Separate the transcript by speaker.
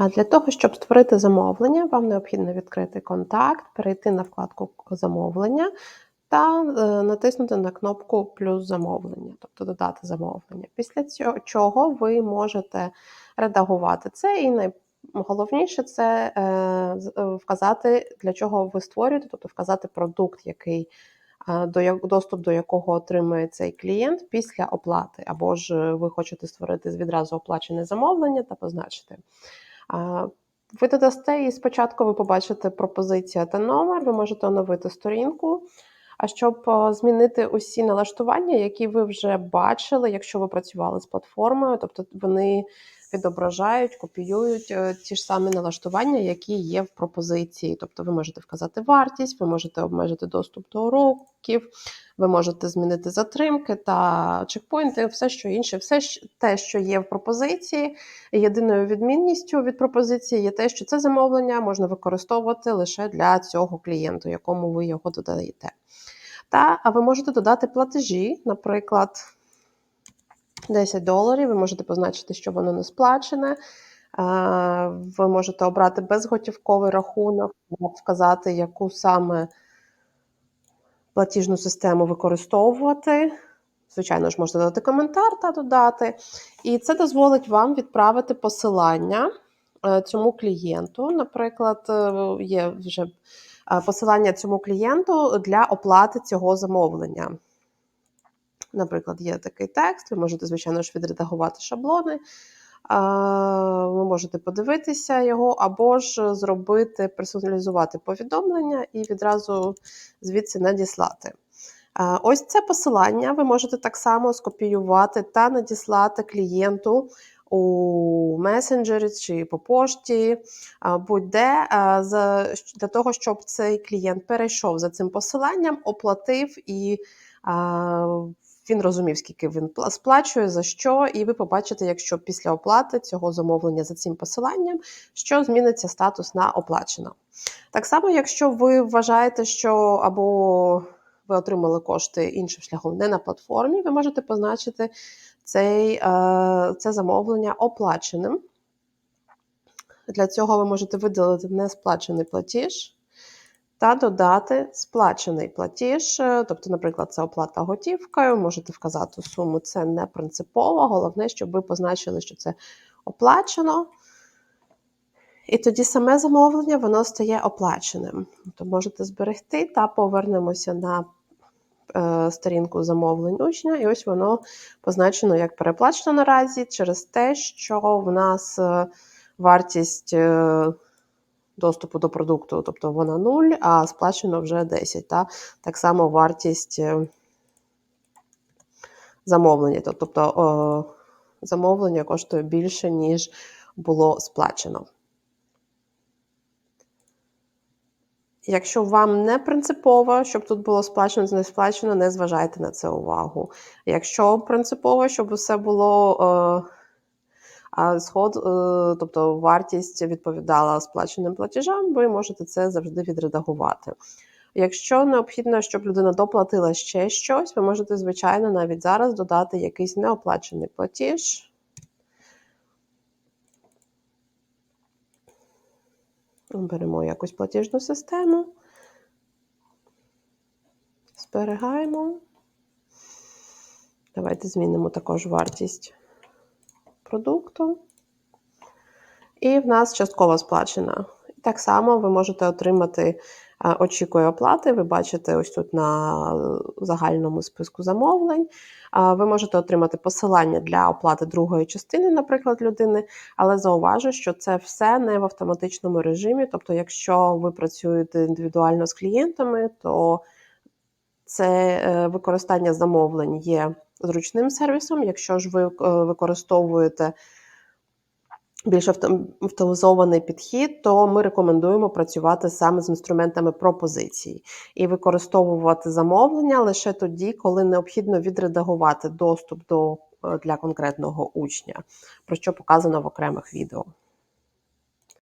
Speaker 1: А для того, щоб створити замовлення, вам необхідно відкрити контакт, перейти на вкладку замовлення та е, натиснути на кнопку плюс замовлення, тобто додати замовлення. Після цього чого ви можете редагувати це, і найголовніше це е, е, вказати, для чого ви створюєте, тобто вказати продукт, який до доступ до якого отримує цей клієнт після оплати, або ж ви хочете створити відразу оплачене замовлення та позначити. Ви додасте і спочатку ви побачите пропозиція та номер, ви можете оновити сторінку. А щоб е, змінити усі налаштування, які ви вже бачили, якщо ви працювали з платформою, тобто вони відображають, копіюють е, ті ж самі налаштування, які є в пропозиції. Тобто ви можете вказати вартість, ви можете обмежити доступ до уроків, ви можете змінити затримки та чекпоінти, все що інше, все те, що є в пропозиції. Єдиною відмінністю від пропозиції є те, що це замовлення можна використовувати лише для цього клієнту, якому ви його додаєте. Та а ви можете додати платежі, наприклад, 10 доларів. Ви можете позначити, що воно не сплачене. Ви можете обрати безготівковий рахунок, вказати, яку саме платіжну систему використовувати. Звичайно ж, можете додати коментар та додати. І це дозволить вам відправити посилання е, цьому клієнту. Наприклад, е, є вже е, посилання цьому клієнту для оплати цього замовлення. Наприклад, є такий текст, ви можете, звичайно ж, відредагувати шаблони. Ви можете подивитися його, або ж зробити, персоналізувати повідомлення і відразу звідси надіслати. Ось це посилання ви можете так само скопіювати та надіслати клієнту у месенджері чи по пошті, будь-де для того, щоб цей клієнт перейшов за цим посиланням, оплатив і він розумів, скільки він пла- сплачує, за що, і ви побачите, якщо після оплати цього замовлення за цим посиланням, що зміниться статус на оплачено. Так само, якщо ви вважаєте, що або ви отримали кошти іншим шляхом не на платформі, ви можете позначити цей, е, це замовлення оплаченим. Для цього ви можете видалити несплачений платіж та додати сплачений платіж. Тобто, наприклад, це оплата готівкою, можете вказати суму, це не принципово. Головне, щоб ви позначили, що це оплачено. І тоді саме замовлення воно стає оплаченим. То можете зберегти та повернемося на е, сторінку замовлень учня, і ось воно позначено як переплачено наразі через те, що в нас е, вартість е, доступу до продукту, тобто вона 0, а сплачено вже 10. Та? Так само вартість е, замовлення. Тобто замовлення коштує більше, ніж було сплачено. Якщо вам не принципово, щоб тут було сплачено, не сплачено, не зважайте на це увагу. Якщо принципово, щоб усе було е, а сход, е, тобто вартість відповідала сплаченим платежам, ви можете це завжди відредагувати. Якщо необхідно, щоб людина доплатила ще щось, ви можете, звичайно, навіть зараз додати якийсь неоплачений платіж. Беремо якусь платіжну систему, зберігаємо. Давайте змінимо також вартість продукту. І в нас частково сплачена. Так само ви можете отримати е, очікує оплати. Ви бачите ось тут на загальному списку замовлень. Ви можете отримати посилання для оплати другої частини, наприклад, людини, але зауважу, що це все не в автоматичному режимі. Тобто, якщо ви працюєте індивідуально з клієнтами, то це е, використання замовлень є зручним сервісом. Якщо ж ви е, використовуєте більш авто- автоматизований підхід, то ми рекомендуємо працювати саме з інструментами пропозицій і використовувати замовлення лише тоді, коли необхідно відредагувати доступ до е, для конкретного учня, про що показано в окремих відео.